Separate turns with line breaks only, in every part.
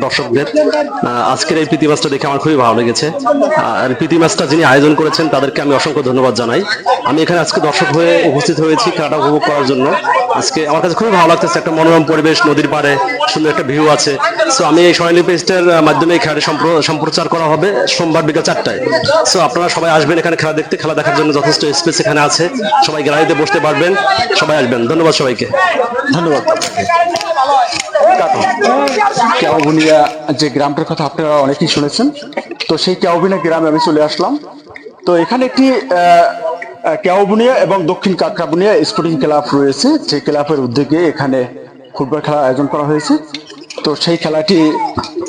দর্শকদের আজকের এই প্রীতি ম্যাচটা দেখে আমার খুবই ভালো লেগেছে। আর প্রীতি ম্যাচটা যিনি আয়োজন করেছেন তাদেরকে আমি অসংখ্য ধন্যবাদ জানাই। আমি এখানে আজকে দর্শক হয়ে উপস্থিত হয়েছি খেলাটা উপভোগ করার জন্য। আজকে আমার কাছে খুবই ভালো লাগতেছে, একটা মনোরম পরিবেশ, নদীর পাড়ে, সুন্দর একটা ভিউ আছে। সো আমি এই স্বর্ণালী পেস্টের মাধ্যমে এই খেলাটি সম্প্র- সম্প্রচার করা হবে সোমবার বিকাল চারটায়। সো আপনারা সবাই আসবেন এখানে খেলা দেখতে, খেলা দেখার জন্য যথেষ্ট স্পেস এখানে আছে। সবাই গ্যালারিতে বসতে পারবেন, সবাই আসবেন। ধন্যবাদ সবাইকে।
ধন্যবাদ কেওবুনিয়া যে গ্রামটার কথা আপনারা অনেকেই শুনেছেন, তো সেই কেওবুনিয়া গ্রামে আমি চলে আসলাম। তো এখানে একটি কেওবুনিয়া এবং দক্ষিণ কাকরাবুনিয়া স্পোর্টিং ক্লাব রয়েছে। যে ক্লাবের উদ্যোগে এখানে ফুটবল খেলা আয়োজন করা হয়েছে। তো সেই খেলাটি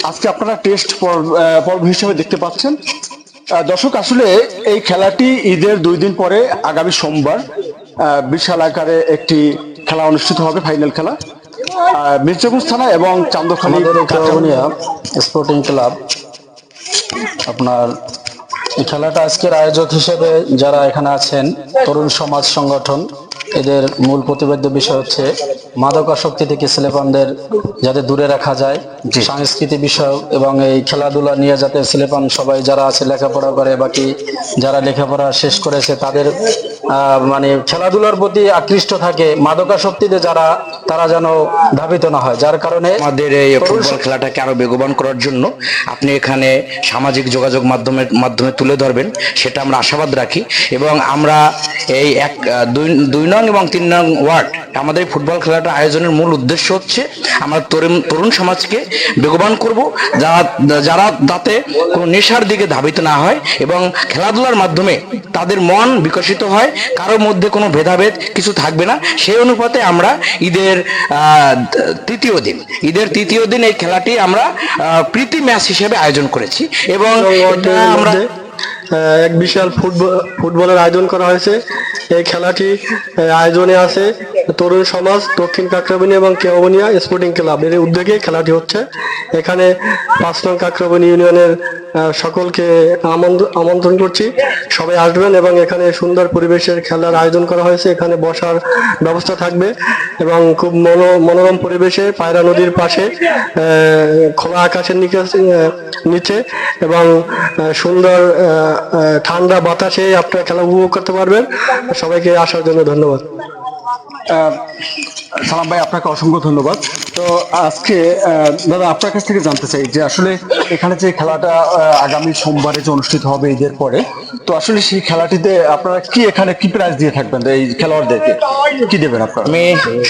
আজকে আপনারা টেস্ট পর্ব হিসেবে দেখতে পাচ্ছেন। দর্শক, আসলে এই খেলাটি ঈদের দুই দিন পরে আগামী সোমবার বিশাল আকারে একটি খেলা অনুষ্ঠিত হবে, ফাইনাল খেলা। মির্জাপুর থানা এবং
আমাদের স্পোর্টিং ক্লাব আপনার এই খেলাটা আজকের আয়োজক হিসেবে যারা এখানে আছেন তরুণ সমাজ সংগঠন এদের মূল প্রতিবেদ্য বিষয় হচ্ছে মাদকাসক্তি থেকে ছেলেপানদের যাতে দূরে রাখা যায়। সাংস্কৃতিক বিষয় এবং এই খেলাধুলা নিয়ে যাতে ছেলেপান সবাই যারা আছে লেখাপড়া করে বাকি যারা লেখাপড়া শেষ করেছে তাদের মানে খেলাধুলার প্রতি আকৃষ্ট থাকে মাদকাসক্তিতে যারা তারা যেন ধাবিত না হয়। যার কারণে
আমাদের এই ফুটবল খেলাটাকে আরও বেগবান করার জন্য আপনি এখানে সামাজিক যোগাযোগ মাধ্যমের মাধ্যমে তুলে ধরবেন সেটা আমরা আশাবাদ রাখি। এবং আমরা এই এক দুই নং এবং তিন নং ওয়ার্ড আমাদের এই ফুটবল খেলাটা আয়োজনের মূল উদ্দেশ্য হচ্ছে আমরা তরুণ তরুণ সমাজকে বেগবান করব যারা যারা যাতে কোনো নেশার দিকে ধাবিত না হয় এবং খেলাধুলার মাধ্যমে তাদের মন বিকশিত হয় কারোর মধ্যে কোনো ভেদাভেদ কিছু থাকবে না। সেই অনুপাতে আমরা ঈদের আহ, তৃতীয় দিন ঈদের তৃতীয় দিন এই খেলাটি আমরা প্রীতি ম্যাচ হিসেবে আয়োজন করেছি এবং আমরা
এক বিশাল ফুটবল ফুটবলের আয়োজন করা হয়েছে। এই খেলাটি আয়োজনে আছে তরুণ সমাজ, দক্ষিণ কাকরাবনী এবং কেওবনিয়া স্পোর্টিং ক্লাব। এর উদ্যোগে খেলাটি হচ্ছে। এখানে পাঁচ নং কাকরাবনী ইউনিয়নের সকলকে আমন্ত্র- আমন্ত্রণ করছি। সবাই আসবেন এবং এখানে সুন্দর পরিবেশের খেলার আয়োজন করা হয়েছে। এখানে বসার ব্যবস্থা থাকবে এবং খুব মনো, মনোরম পরিবেশে পায়রা নদীর পাশে খোলা আকাশের নিচে এবং সুন্দর ঠান্ডা বাতাসে আপনারা খেলা উপভোগ করতে পারবেন। সবাইকে আসার জন্য ধন্যবাদ।
সালাম ভাই, আপনাকে অসংখ্য ধন্যবাদ। তো আজকে দাদা, আপনার কাছ থেকে জানতে চাই যে আসলে এখানে যে খেলাটা আগামী সোমবারে যে অনুষ্ঠিত হবে ঈদের পরে, তো আসলে সেই খেলাটিতে আপনারা কি এখানে কি প্রাইজ দিয়ে থাকবেন এই খেলোয়াড়দেরকে? কি দেবেন আপনারা?
আমি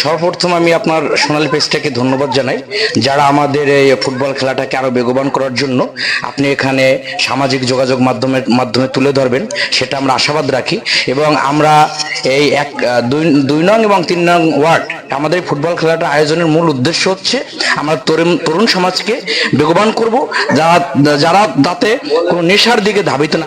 সর্বপ্রথম আমি আপনার সোনালী পেজটাকে ধন্যবাদ জানাই। যারা আমাদের এই ফুটবল খেলাটাকে আরও বেগবান করার জন্য আপনি এখানে সামাজিক যোগাযোগ মাধ্যমের মাধ্যমে তুলে ধরবেন, সেটা আমরা আশাবাদ রাখি। এবং আমরা এই এক দুই নং এবং তিন নং ওয়ার্ড, আমাদের ফুটবল খেলাটা আয়োজনের মূল উদ্দেশ্য হচ্ছে আমরা তরুণ তরুণ সমাজকে বেগবান করব, যারা যারা তাতে কোনো নেশার দিকে ধাবিত না।